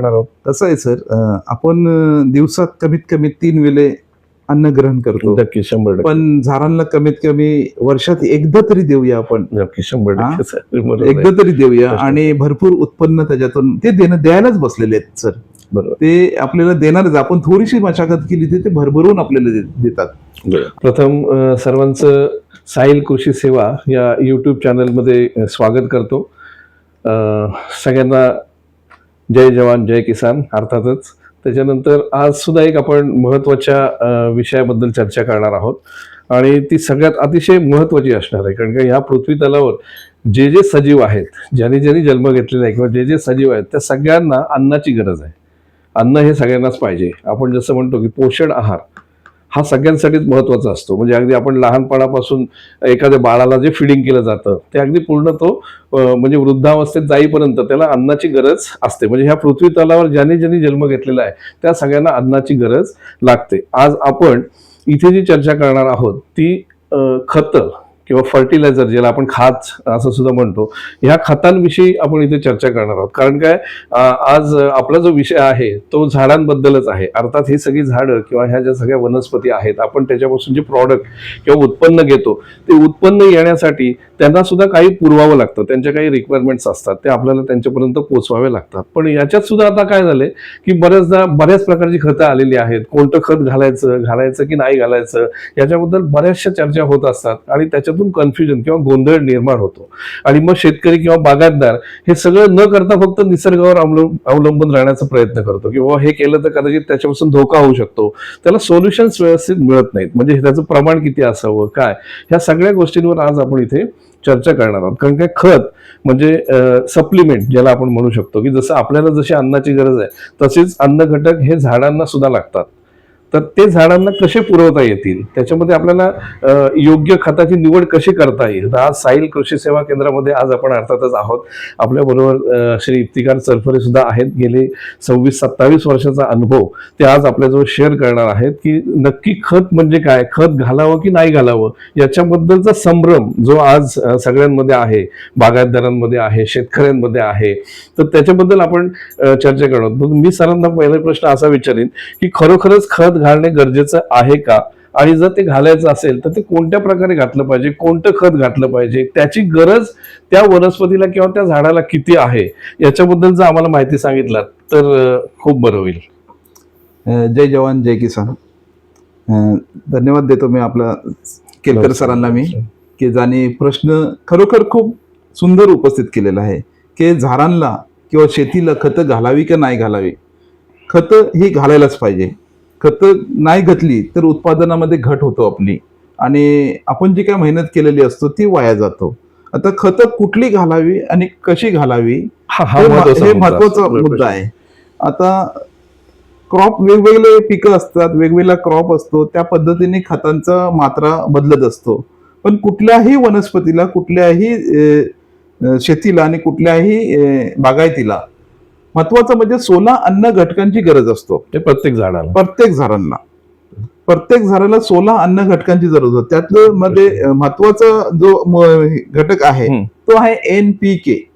करणार आहोत. कसं आहे सर. आपण दिवसात कमीत कमी तीन वेळे अन्न ग्रहण करतो. नक्की शंभर पण झाडांना कमीत कमी वर्षात एकदा तरी देऊया आपण. नक्की शंभर. एकदा तरी देऊया. आणि भरपूर उत्पन्न त्याच्यातून ते देणं द्यायलाच बसलेले आहेत सर. बरोबर. ते आपल्याला देणारच आपण थोडीशी मशागत केली ते भरभरून आपल्याला देतात. प्रथम सर्वांचं साहिल कृषी सेवा या यूट्यूब चॅनलमध्ये स्वागत करतो. सगळ्यांना जय जवान जय किसान अर्थातच. त्याच्यानंतर आज सुद्धा एक आपण महत्त्वाच्या विषयाबद्दल चर्चा करणार आहोत. आणि ती सगळ्यात अतिशय महत्वाची असणार आहे. कारण का ह्या पृथ्वी तलावर जे जे सजीव आहेत ज्यांनी ज्यांनी जन्म घेतलेला आहे किंवा जे जे सजीव आहेत त्या सगळ्यांना अन्नाची गरज आहे. अन्न हे सगळ्यांनाच पाहिजे. आपण जसं म्हणतो की पोषण आहार. हा सगळ्यांसाठीच महत्त्वाचा असतो. म्हणजे अगदी आपण लहानपणापासून एखाद्या बाळाला जे फिडिंग केलं जातं ते अगदी पूर्ण तो म्हणजे वृद्धावस्थेत जाईपर्यंत त्याला अन्नाची गरज असते. म्हणजे ह्या पृथ्वी तलावर ज्यांनी ज्यांनी जन्म घेतलेला आहे त्या सगळ्यांना अन्नाची गरज लागते. आज आपण इथे जी चर्चा करणार आहोत ती खतं. किंवा फर्टिलायझर ज्याला आपण खात असं सुद्धा म्हणतो ह्या खतांविषयी आपण इथे चर्चा करणार आहोत. कारण काय आज आपला जो विषय आहे तो झाडांबद्दलच आहे. अर्थात ही सगळी झाडं किंवा ह्या ज्या सगळ्या वनस्पती आहेत आपण त्याच्यापासून जे प्रॉडक्ट किंवा उत्पन्न घेतो ते उत्पन्न येण्यासाठी त्यांना सुद्धा काही पुरवावं लागतं. त्यांच्या काही रिक्वायरमेंट्स असतात ते आपल्याला त्यांच्यापर्यंत पोचवावे लागतात. पण याच्यात सुद्धा आता काय झालंय की बऱ्याचदा बऱ्याच प्रकारची खतं आलेली आहेत. कोणतं खत घालायचं घालायचं की नाही घालायचं याच्याबद्दल बऱ्याचशा चर्चा होत असतात. आणि त्याच्यातून कन्फ्युजन किंवा गोंधळ निर्माण होतो. आणि मग शेतकरी किंवा बागायतदार हे सगळं न करता फक्त निसर्गावर अवलंबून राहण्याचा प्रयत्न करतो. किंवा हे केलं तर कदाचित त्याच्यापासून धोका होऊ शकतो. त्याला सोल्युशन्स व्यवस्थित मिळत नाहीत. म्हणजे त्याचं प्रमाण किती असावं काय? ह्या सगळ्या गोष्टींवर आज आपण इथे चर्चा करणार आहोत. कारण काय खत म्हणजे सप्लिमेंट ज्याला आपण म्हणू शकतो. की जसं आपल्याला जशी अन्नाची गरज आहे तसेच अन्न घटक हे झाडांना सुद्धा लागतात. तर ते झाडांना कसे पुरवता येतील? त्याच्यामध्ये आपल्याला योग्य खताची निवड कशी करता येईल? तर आज साईल कृषी सेवा केंद्रामध्ये आज आपण अर्थातच आहोत. आपल्या बरोबर श्री इफ्तिकार चरफरे सुद्धा आहेत. गेले सव्वीस सत्तावीस वर्षाचा अनुभव ते आज आपल्याजवळ शेअर करणार आहेत की नक्की खत म्हणजे काय? खत घालावं की नाही घालावं? याच्याबद्दलचा संभ्रम जो आज सगळ्यांमध्ये आहे बागायतदारांमध्ये आहे शेतकऱ्यांमध्ये आहे तर त्याच्याबद्दल आपण चर्चा करणार आहोत. मी सरांना पहिला प्रश्न असा विचारेन की खरोखरच खत घालणे गरजेचं आहे का? आणि जर ते घालायचं असेल तर ते कोणत्या प्रकारे घातलं पाहिजे? कोणतं खत घातलं पाहिजे? त्याची गरज त्या वनस्पतीला किंवा त्या झाडाला किती आहे? याच्याबद्दल जर आम्हाला माहिती सांगितलं तर खूप बरं होईल. जय जवान जय किसान. धन्यवाद देतो मी आपला केलकर सरांना मी की ज्याने प्रश्न खरोखर खूप सुंदर उपस्थित केलेला आहे की झाडांना किंवा शेतीला खतं घालावी का नाही घालावी? खतं ही घालायलाच पाहिजे. खतं नाही घातली तर उत्पादनामध्ये घट होतो आपली. आणि आपण जी काय मेहनत केलेली असतो ती वाया जातो. आता खतं कुठली घालावी आणि कशी घालावी हा म- महत्त्वाचा मुद्दा महत्त्वाचा. मुद्दा आहे. आता क्रॉप वेगवेगळे पिकं असतात वेगवेगळा क्रॉप असतो त्या पद्धतीने खतांचा मात्रा बदलत असतो. पण कुठल्याही वनस्पतीला कुठल्याही शेतीला आणि कुठल्याही बागायतीला महत्वाचं म्हणजे सोळा अन्न घटकांची गरज असतो. ते प्रत्येक झाडाला. प्रत्येक झाडांना. प्रत्येक झाडाला सोळा अन्न घटकांची गरज असते. त्यातलं मध्ये अ, महत्त्वाचा जो घटक आहे. तो आहे N P K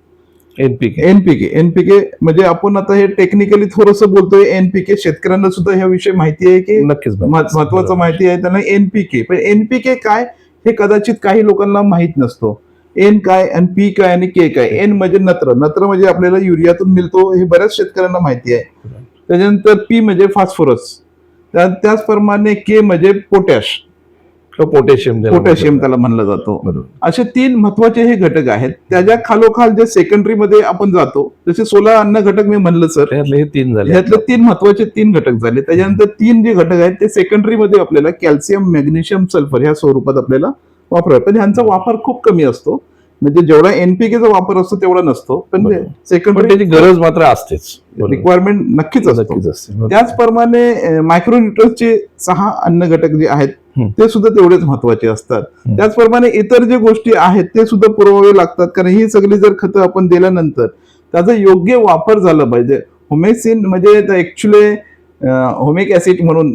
NPK NPK NPK म्हणजे आपण आता हे टेक्निकली थोडस बोलतोय एनपीके शेतकऱ्यांना सुद्धा ह्या विषयी माहिती आहे की नक्कीच मह- महत्वाचं माहिती आहे त्यांना एनपीके पण एनपीके काय हे कदाचित काही लोकांना माहीत नसतो. एन काय आणि पी काय आणि के काय एन म्हणजे नत्र. नत्र म्हणजे आपल्याला युरियातून मिळतो हे बऱ्याच शेतकऱ्यांना माहिती आहे. त्याच्यानंतर पी म्हणजे फॉस्फरस. त्या- त्याचप्रमाणे के म्हणजे पोटॅश. पोटॅशियम पोटॅशियम त्याला म्हणलं जातो. असे तीन महत्त्वाचे हे घटक आहेत. त्याच्या खालोखाल जे सेकंडरी मध्ये आपण जातो जसे सोळा अन्न घटक मी म्हणलं सर त्यातले हे तीन झाले. ह्यातले तीन महत्त्वाचे तीन घटक झाले. त्याच्यानंतर तीन जे घटक आहेत ते सेकंडरी मध्ये आपल्याला कॅल्शियम मॅग्नेशियम सल्फर ह्या स्वरूपात आपल्याला वापरावे पण ह्यांचा वापर खूप कमी असतो. म्हणजे जेवढा एनपीकेचा वापर असतो तेवढा नसतो. पण सेकंडरी त्याची गरज मात्र असतेच. रिक्वायरमेंट नक्कीच असतो. त्याचप्रमाणे मायक्रोन्युट्रन्सचे सहा अन्न घटक जे आहेत. ते सुद्धा तेवढेच महत्त्वाचे असतात. त्याचप्रमाणे इतर जे गोष्टी आहेत ते सुद्धा पुरवावे लागतात. कारण ही सगळी जर खतं आपण दिल्यानंतर त्याचा योग्य वापर झाला पाहिजे. होमेसिन म्हणजे ऍक्च्युली होमिक ऍसिड म्हणून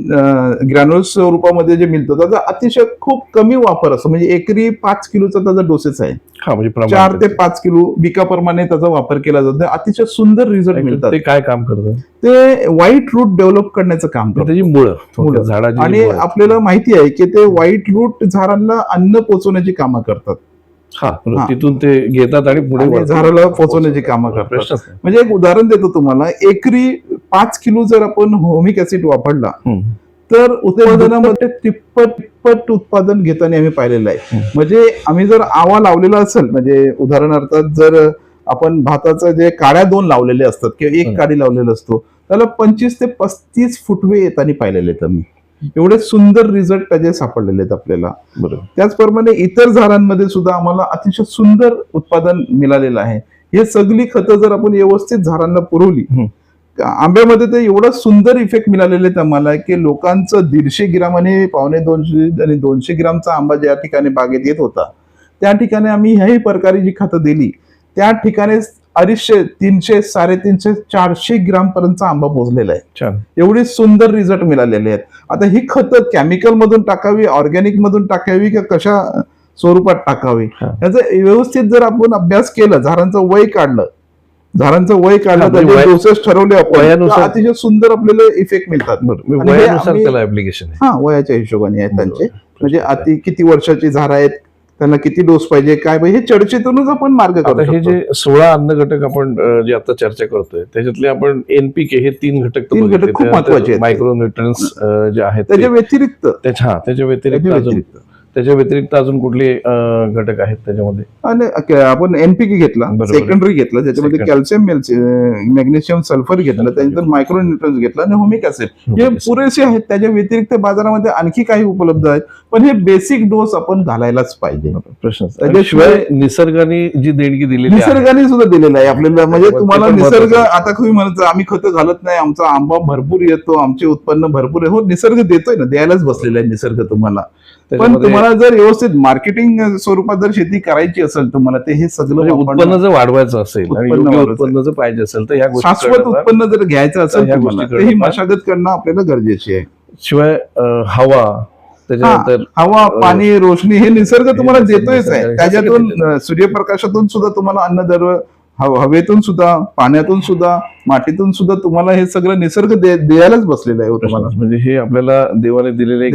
ग्रॅन्युल्स स्वरूपामध्ये जे मिळतं त्याचा अतिशय खूप कमी वापर असतो. म्हणजे एकरी पाच किलोचा त्याचा डोसेस आहे. हा म्हणजे चार ते पाच किलो बिकाप्रमाणे त्याचा वापर केला जातो. अतिशय सुंदर रिझल्ट मिळतात. ते काय काम करतं? ते व्हाईट रूट डेव्हलप करण्याचं काम करतात त्याची मुळं. झाडाची आणि. आपल्याला माहिती आहे की ते व्हाईट रूट झाडांना अन्न पोचवण्याची कामं करतात. हा हा. तिथून ते घेतात आणि पुढे झाडाला पोचवण्याची कामं करतात प्रश्नच नाही. म्हणजे एक उदाहरण देतो तुम्हाला एकरी पाच किलो जर आपण होमिक ऍसिड वापरला. तर उत्पादनामध्ये तिप्पट तिप्पट उत्पादन घेताना आम्ही पाहिलेलं आहे. म्हणजे आम्ही जर आवा लावलेला असेल म्हणजे उदाहरणार्थ जर आपण भाताचं जे काड्या दोन लावलेले असतात किंवा एक. काडी लावलेलं असतो त्याला पंचवीस ते पस्तीस फुटवे येताना पाहिलेले आहेत आम्ही एवढे सुंदर रिझल्ट त्याचे सापडलेले आहेत आपल्याला. बरोबर. त्याचप्रमाणे इतर झाडांमध्ये सुद्धा आम्हाला अतिशय सुंदर उत्पादन मिळालेलं आहे. हे सगळी खतं जर आपण व्यवस्थित झाडांना पुरवली. आंब्यामध्ये तर एवढं सुंदर इफेक्ट मिळालेले आहेत आम्हाला की लोकांचं दीडशे ग्राम आणि पावणे दोनशे आणि दोनशे ग्रामचा आंबा ज्या ठिकाणी बागेत येत होता त्या ठिकाणी आम्ही ह्याही प्रकारे जी खतं दिली त्या ठिकाणी अडीचशे तीनशे साडेतीनशे चारशे ग्राम पर्यंतचा आंबा पोहोचलेला आहे. एवढी सुंदर रिझल्ट मिळालेले आहेत. आता ही खतं केमिकल मधून टाकावी ऑर्गॅनिक मधून टाकावी का कशा स्वरूपात टाकावी. याचा व्यवस्थित जर आपण अभ्यास केला झाडांचं वय काढलं झाडांचं वय काढलं म्हणजे वय- डोसेस ठरवले आपण अतिशय सुंदर आपल्याला इफेक्ट मिळतात. आणि हे वयाच्या हिशोबाने आहेत त्यांचे. म्हणजे अति किती वर्षाची झाड आहेत त्यांना किती डोस पाहिजे काय पाहिजे हे चर्चेतूनच आपण मार्ग आता करू हे. जे सोळा अन्न घटक आपण जे आता चर्चा करतोय त्याच्यातले आपण एनपीके हे तीन घटक तीन घटक. खूप आहेत. मायक्रो न्यूट्रन्स जे आहेत त्याच्या व्यतिरिक्त त्याच्या व्यतिरिक्त त्याच्या व्यतिरिक्त अजून कुठले अं, घटक आहेत त्याच्यामध्ये? आणि क- आपण एनपीके घेतला बरोबर. सेकंडरी घेतला ज्याच्यामध्ये Second. कॅल्शियम मॅग्नेशियम सल्फर घेतलं त्यानंतर मायक्रो न्यूट्रन्स घेतला आणि होमिक ऍसिड हे acid. पुरेसे आहेत त्याच्या व्यतिरिक्त बाजारामध्ये आणखी काही उपलब्ध आहेत पण हे बेसिक डोस आपण घालायलाच पाहिजे. प्रश्न त्याच्याशिवाय- शिवाय निसर्गाने जी देणगी दिलेली आहे. निसर्गाने सुद्धा दिलेलं आहे आपल्याला म्हणजे तुम्हाला पण निसर्ग. आता तुम्ही म्हणत आम्ही खतं घालत नाही आमचा आंबा भरपूर येतो आमचे उत्पन्न भरपूर आहे. हो निसर्ग देतोय ना द्यायलाच बसलेला आहे निसर्ग तुम्हाला. पण तुम्हाला जर व्यवस्थित मार्केटिंग स्वरूपात जर शेती करायची असेल तुम्हाला ते हे सगळं म्हणजे उत्पन्न जर वाढवायचं असेल उत्पन्न जर पाहिजे असेल तर गोष्टी शाश्वत उत्पन्न जर घ्यायचं असेल ही मशागत करणं आपल्याला गरजेची आहे. शिवाय हवा त्याच्यानंतर हवा पाणी रोशनी हे निसर्ग तुम्हाला देतोयच आहे. त्याच्यातून सूर्यप्रकाशातून सुद्धा तुम्हाला अन्नद्रव्य हव- हवेतून सुद्धा पाण्यातून सुद्धा मातीतून सुद्धा तुम्हाला हे सगळं निसर्ग दे- द्यायलाच बसलेलं आहे हो तुम्हाला. म्हणजे हे आपल्याला देवाने दिलेले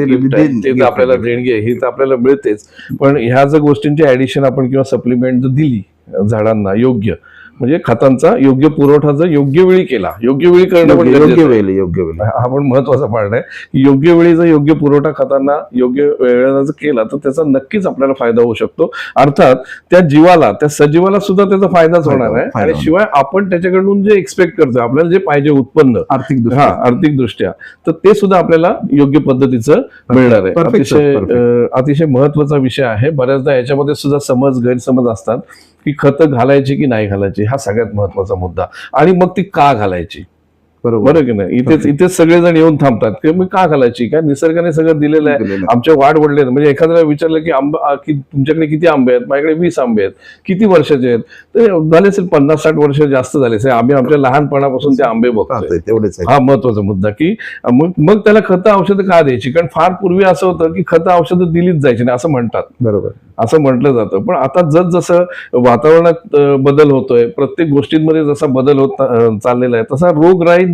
आपल्याला. देणगी आहे. ही तर आपल्याला मिळतेच. पण ह्या जर गोष्टींची ऍडिशन आपण किंवा सप्लिमेंट जर दिली झाडांना योग्य म्हणजे खतांचा योग्य पुरवठा जर योग्य वेळी केला योग्य वेळी करणं पण योग्य. वेळी योग्य वेळी. हा पण महत्त्वाचा पार्ट आहे. की योग्य वेळी जर योग्य पुरवठा खतांना योग्य वेळेला जर केला तर त्याचा नक्कीच आपल्याला फायदा होऊ शकतो. अर्थात त्या जीवाला त्या सजीवाला सुद्धा त्याचा फायदाच फायदा- होणार आहे. आणि. शिवाय आपण त्याच्याकडून जे एक्सपेक्ट करतो आपल्याला जे पाहिजे उत्पन्न आर्थिक हा आर्थिक दृष्ट्या तर ते सुद्धा आपल्याला योग्य पद्धतीचं मिळणार आहे. अतिशय अतिशय महत्त्वाचा विषय आहे. बऱ्याचदा याच्यामध्ये सुद्धा समज गैरसमज असतात. की खतं घालायची की नाही घालायची हा सगळ्यात महत्त्वाचा मुद्दा. आणि मग ती का घालायची? बरोबर. बरं की नाही? इथेच. इथेच सगळेजण येऊन थांबतात. की मग का घालायची? काय निसर्गाने सगळं दिलेलं आहे. आमच्या वाढ वडले म्हणजे एखाद्याला विचारलं की आंबा की तुमच्याकडे किती आंबे आहेत? माझ्याकडे वीस आंबे आहेत. किती वर्षाचे आहेत? तर झाले असेल पन्नास साठ वर्ष जास्त झाले. असेल आम्ही आमच्या लहानपणापासून ते आंबे चालतंय, तेवढेच हा महत्त्वाचा मुद्दा की मग मग त्याला खतं औषधं का द्यायची? कारण फार पूर्वी असं होतं की खतं औषधं दिलीच जायची नाही असं म्हणतात. बरोबर. असं म्हटलं जातं. पण आता जस जसं वातावरणात बदल होतोय प्रत्येक गोष्टींमध्ये जसा बदल होत चाललेला आहे तसा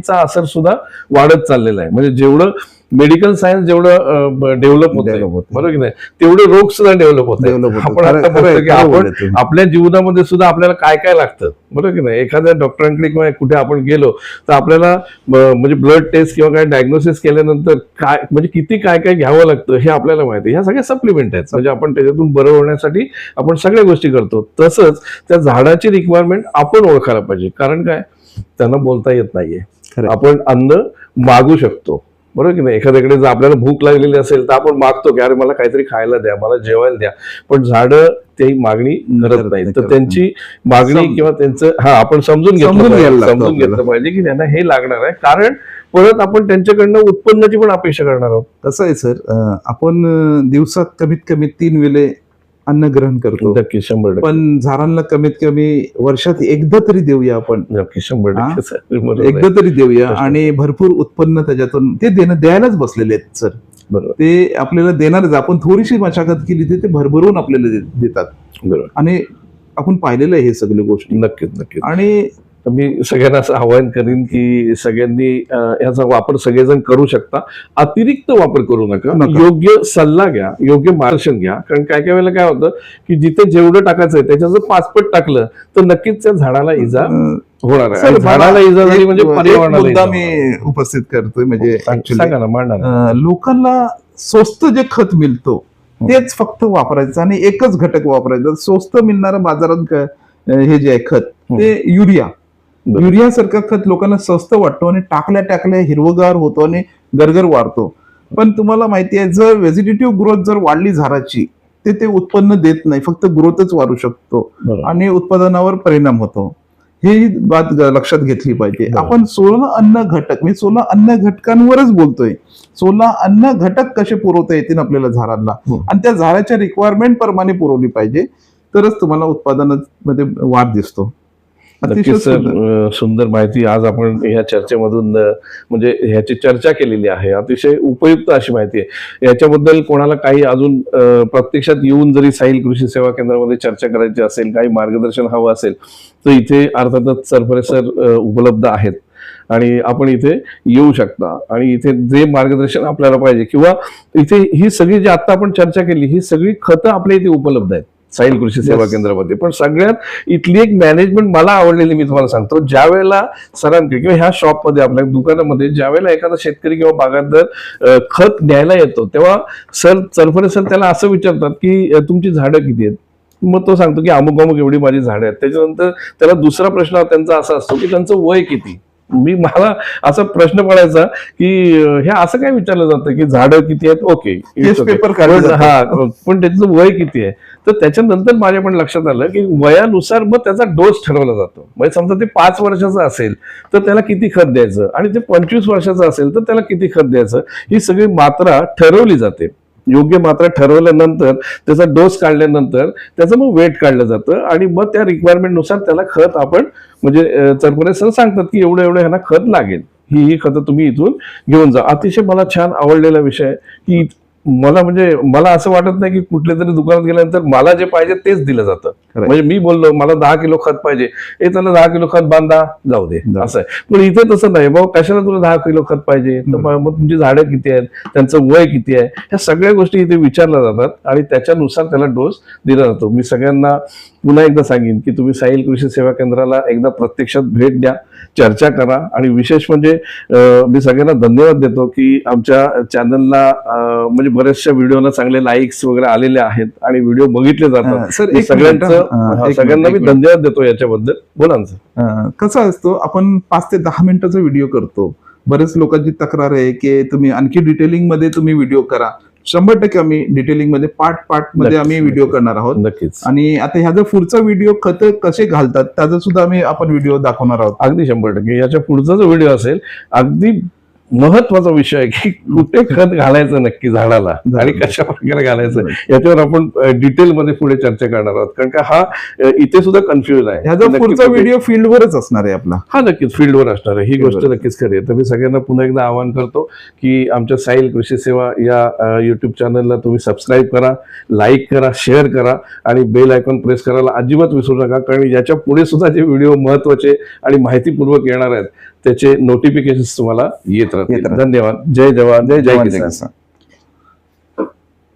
रोगराईंचा असर सुद्धा वाढत चाललेला आहे. म्हणजे जेवढं मेडिकल सायन्स जेवढं डेव्हलप होत. बरोबर की नाही? तेवढे रोग सुद्धा डेव्हलप होत. आपण आपण. आपल्या जीवनामध्ये सुद्धा आपल्याला काय काय लागतं? बरोबर की नाही? एखाद्या डॉक्टरांकडे किंवा कुठे आपण गेलो तर आपल्याला म्हणजे ब्लड टेस्ट किंवा काय डायग्नोसिस केल्यानंतर काय म्हणजे किती काय काय घ्यावं लागतं हे आपल्याला माहिती आहे. ह्या सगळ्या सप्लिमेंट आहेत. म्हणजे आपण त्याच्यातून बरं होण्यासाठी आपण सगळ्या गोष्टी करतो. तसंच त्या झाडाची रिक्वायरमेंट आपण ओळखायला पाहिजे. कारण काय? त्यांना बोलता येत नाहीये. आपण अन्न मागू शकतो. बरोबर की नाही? एखाद्याकडे जर आपल्याला भूक लागलेली असेल तर आपण मागतो की अरे मला काहीतरी खायला द्या मला जेवायला द्या. पण झाडं ती मागणी करत नाही, तर त्यांची मागणी किंवा त्यांचं हा आपण समजून घेतलं समजून घेतलं. पाहिजे की त्यांना हे लागणार आहे. कारण परत आपण त्यांच्याकडनं उत्पन्नाची पण अपेक्षा करणार आहोत. कसं आहे सर? आपण दिवसात कमीत कमी तीन वेळे अन्न ग्रहण करतो. नक्की शंभर टक्के. पण झाडांना कमीत कमी वर्षात एकदा तरी देऊया आपण. नक्की शंभर? टक्के sir. बरोबर आहे. एकदा तरी देऊया. आणि भरपूर उत्पन्न त्याच्यातून ते देणं द्यायलाच बसलेले आहेत सर. बरोबर. ते आपल्याला देणारच आपण थोडीशी मशागत केली तर ते भरभरून आपल्याला दे- देतात. बरोबर. आणि आपण पाहिलेलं आहे हे सगळ्या गोष्टी. नक्कीच नक्कीच. आणि तर मी सगळ्यांना असं आवाहन करीन की सगळ्यांनी याचा वापर सगळेजण करू शकता. अतिरिक्त वापर करू नका. योग्य सल्ला घ्या योग्य मार्गदर्शन घ्या. कारण काय काय वेळेला काय होतं की जिथे जेवढं टाकायचं आहे त्याच्या जर पाचपट टाकलं तर नक्कीच त्या झाडाला इजा होणार आहे. झाडाला इजा झाली म्हणजे पर्यावरणाला मी. उपस्थित करतोय म्हणजे लोकांना स्वस्त जे खत मिळतो तेच फक्त वापरायचं आणि एकच घटक वापरायचं. स्वस्त मिळणारं बाजारात हे जे आहे खत ते युरिया. युरिया सारखं खत लोकांना स्वस्त वाटतो आणि टाकल्या टाकल्या हिरवगार होतो आणि गरगर वाढतो. पण तुम्हाला माहिती आहे जर व्हेजिटेटिव्ह ग्रोथ जर वाढली झाडाची ते ते उत्पन्न देत नाही. फक्त ग्रोथच वाढू शकतो. आणि उत्पादनावर परिणाम होतो. ही बात लक्षात घेतली पाहिजे. आपण सोळा अन्न घटक मी सोळा अन्न घटकांवरच बोलतोय. सोळा अन्न घटक कसे पुरवता येतील आपल्याला झाडांना? हम्म. आणि त्या झाडाच्या रिक्वायरमेंट प्रमाणे पुरवली पाहिजे. तरच तुम्हाला उत्पादनामध्ये वाढ दिसतो. नक्कीच सर सुंदर. माहिती आज आपण ह्या चर्चेमधून म्हणजे ह्याची चर्चा केलेली आहे. अतिशय उपयुक्त अशी माहिती आहे. याच्याबद्दल कोणाला काही अजून प्रत्यक्षात येऊन जरी साहिल कृषी सेवा केंद्रामध्ये चर्चा करायची असेल काही मार्गदर्शन हवं असेल तर इथे अर्थातच सरफरे सर उपलब्ध आहेत. आणि आपण इथे येऊ शकता. आणि इथे जे मार्गदर्शन आपल्याला पाहिजे किंवा इथे ही सगळी जी आता आपण चर्चा केली ही सगळी खतं आपल्या इथे उपलब्ध आहेत. साहिल कृषी सेवा. केंद्रामध्ये. पण सगळ्यात इथली एक मॅनेजमेंट मला आवडलेली मी तुम्हाला सांगतो. ज्या वेळेला सरांकडे किंवा ह्या शॉपमध्ये आपल्या दुकानामध्ये ज्या वेळेला एखादा शेतकरी किंवा बागायतदार खत न्यायला येतो तेव्हा सर चरफरे सर त्याला असं विचारतात की तुमची झाडं किती आहेत? मग तो सांगतो की अमुक अमुक एवढी माझी झाडं आहेत. त्याच्यानंतर त्याला दुसरा प्रश्न त्यांचा असा असतो की त्यांचं वय किती? मी मला असा प्रश्न पडायचा की हे असं काय विचारलं जातं की झाडं किती आहेत? ओके जातात. हा पण त्याचं वय किती आहे? तर त्याच्यानंतर माझ्या पण लक्षात आलं की वयानुसार मग त्याचा डोस ठरवला जातो. म्हणजे समजा ते पाच वर्षाचं असेल तर त्याला किती खत द्यायचं? आणि ते पंचवीस वर्षाचं असेल तर त्याला किती खत द्यायचं? ही सगळी मात्रा ठरवली जाते. योग्य मात्रा ठरवल्यानंतर त्याचा डोस काढल्यानंतर त्याचं मग वेट काढलं जातं आणि मग त्या रिक्वायरमेंटनुसार त्याला खत आपण म्हणजे अं, सर सांगतात की एवढं एवढं ह्यांना खत लागेल. ही ही खतं तुम्ही इथून घेऊन जा. अतिशय मला छान आवडलेला विषय की मला म्हणजे मला असं वाटत नाही की कुठल्या तरी दुकानात गेल्यानंतर मला जे पाहिजे तेच दिलं जातं. म्हणजे मी बोललो मला दहा किलो खत पाहिजे. ए त्याला दहा किलो खत बांधा जाऊ दे. असं आहे. पण इथे तसं नाही. भाऊ कशाला तुला दहा किलो खत पाहिजे? तर मग तुमची झाडं किती आहेत? त्यांचं वय किती आहे? ह्या सगळ्या गोष्टी इथे विचारल्या जातात आणि त्याच्यानुसार त्याला डोस दिला जातो. मी सगळ्यांना पुन्हा एकदा सांगेन की तुम्ही साहिल कृषी सेवा केंद्राला एकदा प्रत्यक्षात भेट द्या. चर्चा करा आणि विशेष म्हणजे मी सगळ्यांना धन्यवाद देतो की आमच्या चॅनलला म्हणजे बऱ्याचशा व्हिडिओला चांगले लाईक्स वगैरे आलेले आहेत आणि व्हिडिओ बघितले जातात. सगळ्यांचं सगळ्यांना मी धन्यवाद देतो याच्याबद्दल. बोला ना सर. कसं असतो आपण पाच ते दहा मिनिटाचा व्हिडिओ करतो. बरेच लोकांची तक्रार आहे की तुम्ही आणखी डिटेलिंगमध्ये तुम्ही व्हिडिओ करा. शंभर टक्के आम्ही डिटेलिंगमध्ये पार्ट पार्टमध्ये आम्ही व्हिडिओ. करणार आहोत. नक्कीच. आणि आता ह्याचा पुढचा व्हिडिओ खत कसे घालतात त्याचा सुद्धा आम्ही आपण व्हिडिओ दाखवणार आहोत. अगदी शंभर टक्के. याच्या पुढचा जो व्हिडिओ असेल अगदी महत्त्वाचा विषय आहे की कुठे खत घालायचं नक्की झाडाला आणि कशा प्रकारे घालायचं याच्यावर आपण डिटेल मध्ये पुढे चर्चा करणार आहोत. कारण का हा इथे सुद्धा कन्फ्युज आहे. ह्याचा पुढचा व्हिडिओ फील्डवरच असणार आहे आपला. हा नक्कीच फील्डवर असणार आहे. ही गोष्ट. नक्कीच खरी आहे. तर मी सगळ्यांना पुन्हा एकदा आवाहन करतो की आमच्या साईल कृषी सेवा या युट्यूब चॅनलला तुम्ही सबस्क्राईब करा लाईक करा शेअर करा आणि बेल आयकॉन प्रेस करायला अजिबात विसरू नका. कारण याच्यापुढे सुद्धा जे व्हिडिओ महत्त्वाचे आणि माहितीपूर्वक येणार आहेत त्याचे नोटिफिकेशन तुम्हाला येत राहतील. धन्यवाद जय जवान जय किसान किसान.